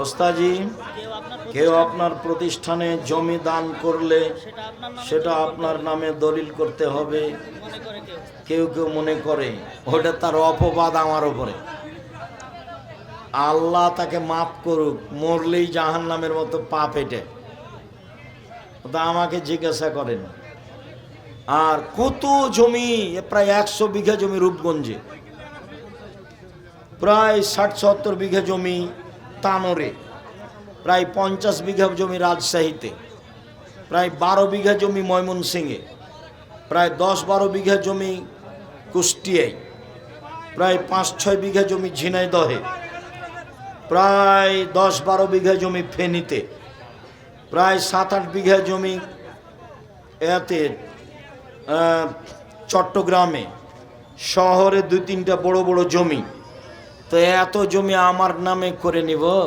ওস্তাজি, কেউ আপনার প্রতিষ্ঠানে জমি দান করলে সেটা আপনার নামে দলিল করতে হবে। কেউ কেউ মনে করে, ওটা তার অপবাদ আমার ওপরে আল্লাহ তাকে মাফ করুক, মরলেই জাহান নামের মতো পা পেটে তা আমাকে জিজ্ঞাসা করেন, আর কত জমি? প্রায় একশো বিঘা জমি রূপগঞ্জে। প্রায় ষাট সত্তর বিঘা জমি তানোরে প্রায় পঞ্চাশ বিঘা জমি রাজশাহীতে। প্রায় বারো বিঘা জমি ময়মনসিংহে। প্রায় দশ বারো বিঘা জমি কুষ্টিয়ায়। প্রায় পাঁচ ছয় বিঘা জমি ঝিনাইদহে। প্রায় দশ বারো বিঘা জমি ফেনীতে। প্রায় সাত আট বিঘা জমি এতে চট্টগ্রামে। শহরে দুই তিনটা বড় বড় জমি। তো এত জমি আমার নামে করে নিব?